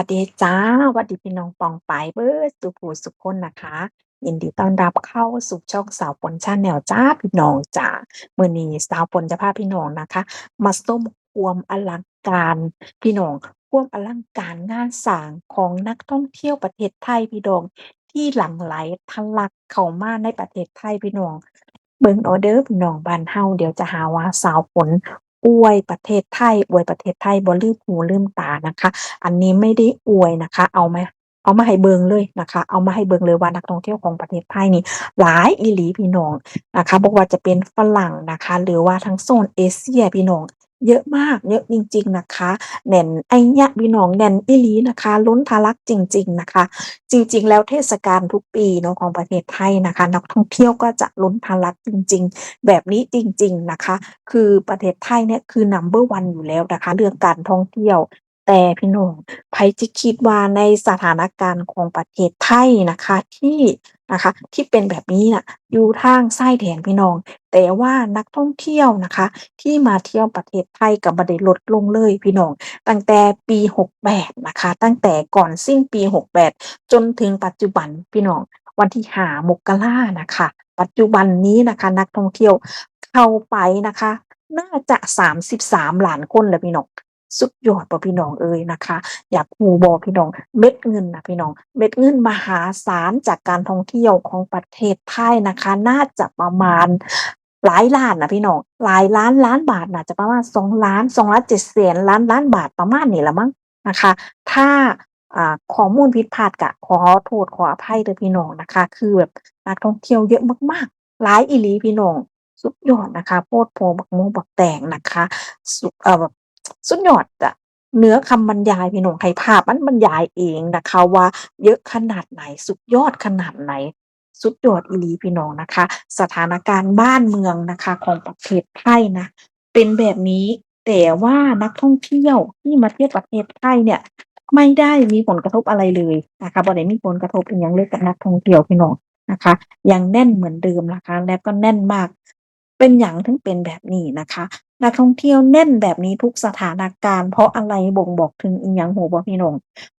วัสดีจ้าหวัดดีพี่น้องปองปเบิดสุผูสุคนนะคะ ยินดีต้อนรับเข้าสู่ช่องสาวปนชาแนลจ้าพี่น้องจ้าเมื้อนี้สาวปนจะพาพี่น้องนะคะ มาส้มควมอลังการพี่น้องควมอลังการงานสร้างของนักท่องเที่ยวประเทศไทยพี่น้องที่หลั่งไหลทะลักเข้ามาในประเทศไทยพี่น้องเบิ่งเอเด้อพี่น้องบ้านเฮาเดี๋ยวจะหาว่าสาวฝน อวยประเทศไทย อวยประเทศไทยบ่ลืมหูลืมตานะคะ อันนี้ไม่ได้อวยนะคะ เอามาเอามาให้เบิงเลยนะคะ เอามาให้เบิงเลยว่านักท่องเที่ยวของประเทศไทยนี่หลายอีหลีพี่น้องนะคะบ่ว่าจะเป็นฝรั่งนะคะ หรือว่าทั้งโซนเอเชียพี่น้อง เยอะมาก เยอะจริง ๆ นะคะ แน่นไอ้ยะพี่น้อง แน่นอีหลีนะคะ ล้นทะลักจริง ๆ นะคะ จริง ๆ แล้วเทศกาลทุกปีเนาะของประเทศไทยนะคะ นักท่องเที่ยวก็จะล้นทะลักจริง ๆ แบบนี้จริง ๆ นะคะ คือประเทศไทยเนี่ย คือ Number 1อยู่แล้วนะคะ เรื่องการท่องเที่ยว แต่พี่น้องไผสิคิดว่าในสถานการณ์ของประเทศไทยนะคะที่นะคะที่เป็นแบบนี้น่ะอยู่ทางชายแดนพี่น้อง แต่ว่านักท่องเที่ยวนะคะ ที่มาเที่ยวประเทศไทยก็บ่ได้ลดลงเลยพี่น้อง ตั้งแต่ปี 68 นะคะ ตั้งแต่ก่อนสิ้นปี 68 จนถึงปัจจุบันพี่น้อง วันที่5มกรานะคะ ปัจจุบันนี้นะคะนักท่องเที่ยวเข้าไปนะคะ น่าจะ 33 ล้านคนแล้วพี่น้อง สุดยอดบ่พี่น้องเอยนะคะ อยากรู้บ่พี่น้อง เม็ดเงินนะพี่น้อง เม็ดเงินมหาศาลจากการท่องเที่ยวของประเทศไทยนะคะ น่าจะประมาณหลายล้านนะพี่น้องหลายล้านล้านบาทน่าจะประมาณ2ล้าน2ล้าน7แสนล้านล้านบาทประมาณนี้ละมั้งนะคะ ถ้าอ่าข้อมูลผิดพลาดก็ขอโทษขออภัยเด้อพี่น้องนะคะ คือแบบนักท่องเที่ยวเยอะมากๆหลายอีหลีพี่น้องสุดยอดนะคะโพดโผบักม่บักแตงนะคะสุเอ่อแบบ สุดยอดอะเนื้อคำบรรยายพี่น้องให้ภาพมันบรรยายเองนะคะว่าเยอะขนาดไหนสุดยอดขนาดไหน สุดยอดอีลีพี่น้องนะคะ สถานการณ์บ้านเมืองนะคะของประเทศไทยนะ เป็นแบบนี้แต่ว่านักท่องเที่ยวที่มาเที่ยวประเทศไทยเนี่ยไม่ได้มีผลกระทบอะไรเลยนะคะบ่ได้มีผลกระทบอิหยังเลยกับนักท่องเที่ยวพี่น้องนะคะยังแน่นเหมือนเดิมนะคะ และก็แน่นมาก เป็นหยังถึงเป็นแบบนี้นะคะ นักท่องเที่ยวแน่นแบบนี้ทุกสถานการณ์ เพราะอะไรบ่งบอกถึงอิหยังรู้บ่พี่น้อง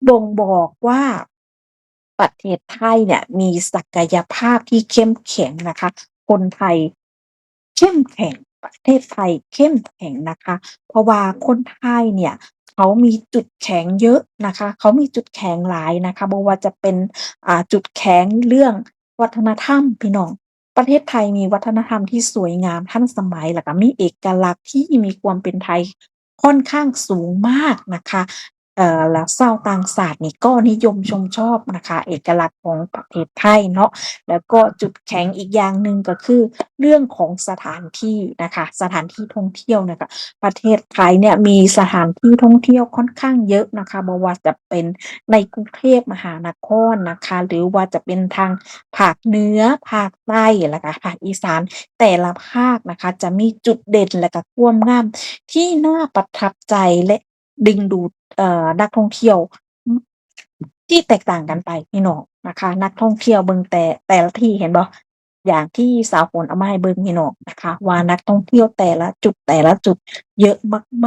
บ่งบอกว่าประเทศไทยเนี่ยมีศักยภาพที่เข้มแข็งนะคะ คนไทยเข้มแข็งประเทศไทยเข้มแข็งนะคะ เพราะว่าคนไทยเนี่ยเขามีจุดแข็งเยอะนะคะ เขามีจุดแข็งหลายนะคะบ่ว่าจะเป็นจุดแข็งเรื่องวัฒนธรรมพี่น้อง ประเทศไทยมีวัฒนธรรมที่สวยงามทันสมัย แล้วก็มีเอกลักษณ์ที่มีความเป็นไทยค่อนข้างสูงมากนะคะ แล้วชาวต่างชาสตินี่ก็นิยมชมชอบนะคะ เอกลักษณ์ของประเทศไทยเนาะแล้วก็จุดแข็งอีกอย่างหนึ่งก็คือ เรื่องของสถานที่นะคะ สถานที่ท่องเที่ยวนี่ยค่ะประเทศไทยเนี่ยมีสถานที่ท่องเที่ยวค่อนข้างเยอะนะคะบ่ว่าจะเป็นในกรุงเทพมหานครนะคะ หรือว่าจะเป็นทางภาคเหนือภาคใต้แล้วก็ภาคอีสานแต่ละภาคนะคะ จะมีจุดเด่นและก็ความงามที่น่าประทับใจและ ดึงดูดเอ่อนักท่องเที่ยวที่แตกต่างกันไปพี่น้องนะคะ นักท่องเที่ยวเบิงแต่แต่ละที่เห็นบ่อย่างที่สาวฝนเอามาให้เบิงพี่น้องนะคะ ว่านักท่องเที่ยวแต่ละจุดแต่ละจุดเยอะ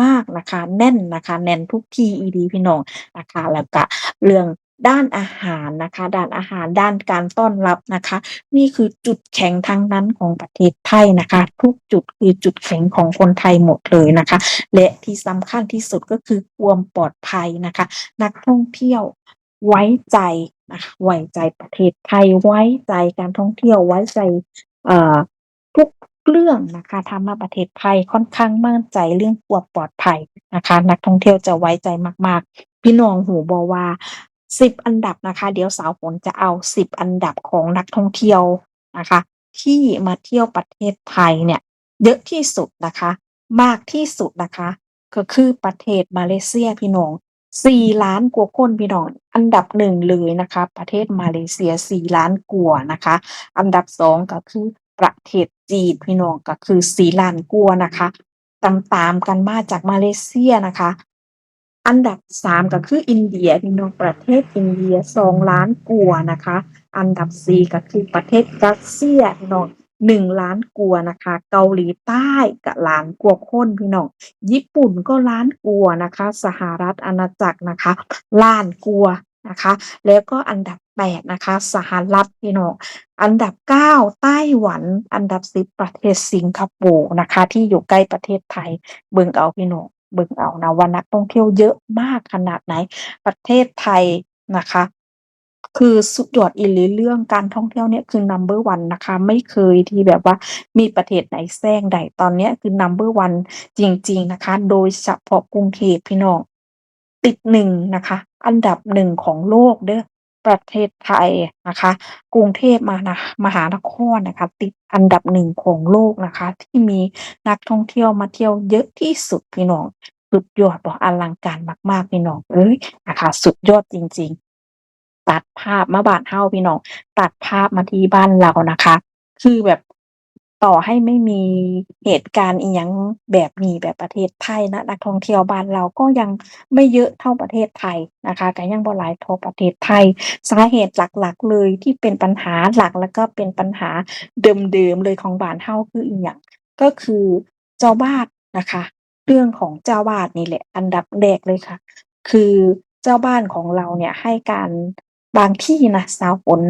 มาก ๆนะคะ แน่นนะคะ แน่นทุกที่อีดีพี่น้องนะคะ แล้วก็เรื่อง ด้านอาหารนะคะ ด้านอาหารด้านการต้อนรับนะคะ นี่คือจุดแข็งทั้งนั้นของประเทศไทยนะคะ ทุกจุดคือจุดแข็งของคนไทยหมดเลยนะคะ และที่สำคัญที่สุดก็คือความปลอดภัยนะคะ นักท่องเที่ยวไว้ใจนะคะไว้ใจประเทศไทยไว้ใจการท่องเที่ยวไว้ใจเอ่อทุกเรื่องนะคะถ้ามาประเทศไทยค่อนข้างมั่นใจเรื่องความปลอดภัยนะคะ นักท่องเที่ยวจะไว้ใจมาก ๆ พี่น้องรู้บ่ว่า 10 อันดับนะคะ เดี๋ยวสาวฝนจะเอา 10 อันดับของนักท่องเที่ยวนะคะ ที่มาเที่ยวประเทศไทยเนี่ยเยอะที่สุดนะคะ มากที่สุดนะคะ ก็คือประเทศมาเลเซียพี่น้อง4ล้านกว่าคนพี่น้อง อันดับ1เลยนะคะ ประเทศมาเลเซีย4ล้านกว่านะคะ อันดับ2ก็คือประเทศจีนพี่น้องก็คือ4ล้านกว่านะคะตามๆกันมาจากมาเลเซียนะคะ อันดับ3ก็คืออินเดียพี่น้องประเทศอินเดีย2ล้านกว่านะคะ อันดับ4ก็คือประเทศรัสเซียพี่น้อง1ล้านกว่านะคะ เกาหลีใต้ก็ล้านกว่าคนพี่น้องญี่ปุ่นก็ล้านกว่านะคะ สหรัฐอาณาจักรนะคะล้านกว่านะคะ แล้วก็อันดับ8นะคะสหรัฐพี่น้องอันดับ9ไต้หวัน อันดับ10ประเทศสิงคโปร์นะคะ ที่อยู่ใกล้ประเทศไทยเบิ่งเอาพี่น้อง เบิ่งเอานะว่านักท่องเที่ยวเยอะมากขนาดไหน ประเทศไทยนะคะ คือสุดยอดอีหลีเรื่องการท่องเที่ยวเนี่ยคือ Number one นะคะ ไม่เคยที่แบบว่ามีประเทศไหนแซงได้ตอนเนี้ยคือ Number one จริง ๆ นะคะ โดยเฉพาะกรุงเทพพี่น้อง ติด1นะคะ อันดับ1ของโลกเด้อ ประเทศไทยนะคะ กรุงเทพมหานะมหานครนะคะ ติดอันดับหนึ่งของโลกนะคะ ที่มีนักท่องเที่ยวมาเที่ยวเยอะที่สุดพี่น้องสุดยอดบ่อลังการมากๆพี่น้องเอ้ยนะคะ สุดยอดจริง ๆ ตัดภาพมาบาดเราพี่น้อง ตัดภาพมาที่บ้านเรานะคะ คือแบบ ต่อให้ไม่มีเหตุการณ์อิหยังแบบนี้แบบประเทศไทยนะนักท่องเที่ยวบ้านเราก็ยังไม่เยอะเท่าประเทศไทยนะคะก็ยังบ่หลายเท่าประเทศไทย สาเหตุหลักๆ เลยที่เป็นปัญหาหลักแล้วก็เป็นปัญหาเดิมๆเลยของบ้านเราคืออิหยังก็คือเจ้าบ้านนะคะ เรื่องของเจ้าบ้านนี่แหละอันดับแรกเลยค่ะ คือเจ้าบ้านของเราเนี่ยให้การบางที่นะสาวฝน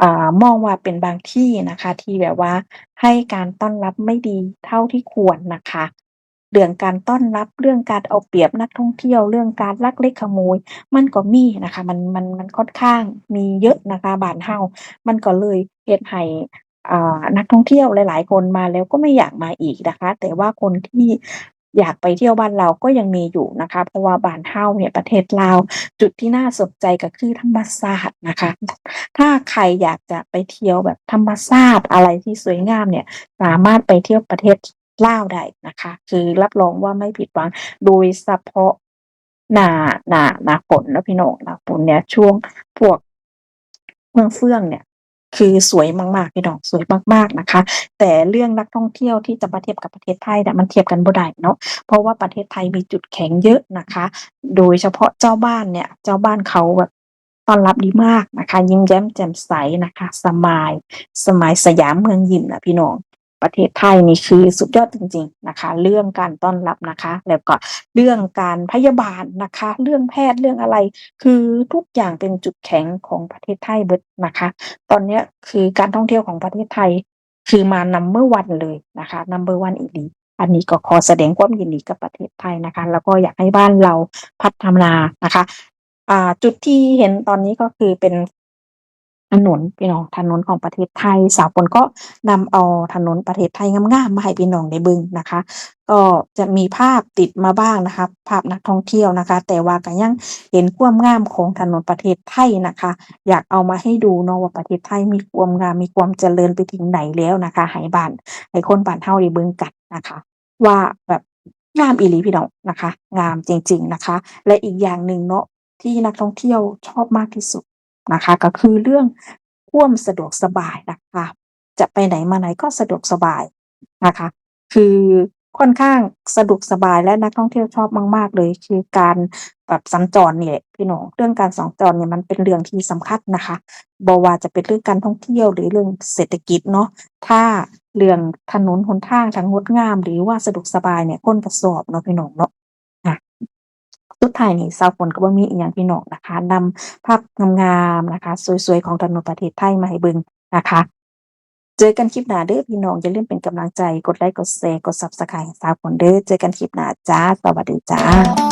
อ่า มองว่าเป็นบางที่นะคะ ที่แบบว่าให้การต้อนรับไม่ดีเท่าที่ควรนะคะ เรื่องการต้อนรับ เรื่องการเอาเปรียบนักท่องเที่ยว เรื่องการลักเล็กขโมย มันก็มีนะคะ มัน มัน มันค่อนข้างมีเยอะนะคะบ้านเรา มันก็เลยเฮ็ดให้ อ่า นักท่องเที่ยวหลาย ๆ คนมาแล้วก็ไม่อยากมาอีกนะคะ แต่ว่าคนที่ อยากไปเที่ยวบ้านเราก็ยังมีอยู่นะคะ เพราะว่าบ้านเราเนี่ยประเทศลาว จุดที่น่าสนใจก็คือธรรมชาตินะคะ ถ้าใครอยากจะไปเที่ยวแบบธรรมชาติอะไรที่สวยงามเนี่ยสามารถไปเที่ยวประเทศลาวได้นะคะ คือรับรองว่าไม่ผิดหวังโดยเฉพาะหนาหนาหนาฝนนะพี่น้องหนาฝนเนี่ยช่วงพวกเมืองเฟื่องเนี่ย คือสวยมากๆพี่น้องสวยมากๆนะคะ แต่เรื่องนักท่องเที่ยวที่จะมาเทียบกับประเทศไทยเนี่ยมันเทียบกันบ่ได้เนาะเพราะว่าประเทศไทยมีจุดแข็งเยอะนะคะ โดยเฉพาะเจ้าบ้านเนี่ยเจ้าบ้านเขาแบบต้อนรับดีมากนะคะ ยิ้มแย้มแจ่มใสนะคะ สมาย สมายสยามเมืองยิ้มนะพี่น้อง ประเทศไทยนี่คือสุดยอดจริง ๆนะคะ เรื่องการต้อนรับนะคะ แล้วก็เรื่องการพยาบาลนะคะ เรื่องแพทย์เรื่องอะไร คือทุกอย่างเป็นจุดแข็งของประเทศไทยเบิดนะคะ ตอนนี้คือการท่องเที่ยวของประเทศไทย คือมา Number one เลยนะคะ Number one อีหลีอันนี้ก็ขอแสดงความยินดีกับประเทศไทยนะคะ แล้วก็อยากให้บ้านเราพัฒนานะคะจุดที่เห็นตอนนี้ก็คือเป็น ถนนพี่น้องถนนของประเทศไทย สาวฝนก็นำเอาถนนประเทศไทยงามๆมาให้พี่น้องได้เบิ่งนะคะ ก็จะมีภาพติดมาบ้างนะคะ ภาพนักท่องเที่ยวนะคะ แต่ว่าก็ยังเห็นความงามของถนนประเทศไทยนะคะ อยากเอามาให้ดูเนาะว่าประเทศไทยมีความงามมีความเจริญไปถึงไหนแล้วนะคะให้บ้านให้คนบ้านเราได้เบิ่งกันนะคะ ว่าแบบงามอีหลีพี่น้องนะคะ งามจริง ๆนะคะ และอีกอย่างหนึ่งเนาะที่นักท่องเที่ยวชอบมากที่สุด นะคะ ก็คือเรื่องความสะดวกสบายนะคะ จะไปไหนมาไหนก็สะดวกสบายนะคะ คือค่อนข้างสะดวกสบายและนักท่องเที่ยวชอบมาก ๆ เลย คือการแบบสัญจรนี่แหละพี่น้องเรื่องการสัญจรเนี่ยมันเป็นเรื่องที่สำคัญนะคะบ่ว่าจะเป็นเรื่องการท่องเที่ยวหรือเรื่องเศรษฐกิจเนาะถ้าเรื่องถนนหนทางถ้างดงาม หรือว่าสะดวกสบายเนี่ยคนก็ชอบเนาะพี่น้องเนาะ สุดท้ายนี่สาวฝนก็บ่มีอีหยังพี่น้องนะคะนำภาพงามๆนะคะ สวยๆ ของถนนประเทศไทยมาให้เบิ่งนะคะ เจอกันคลิปหน้าเด้อพี่น้องอย่าลืมเป็นกำลังใจกดไลค์กดแชร์กดซับสไครต์สาวฝนเด้อเจอกันคลิปหน้าจ้าสวัสดีจ้า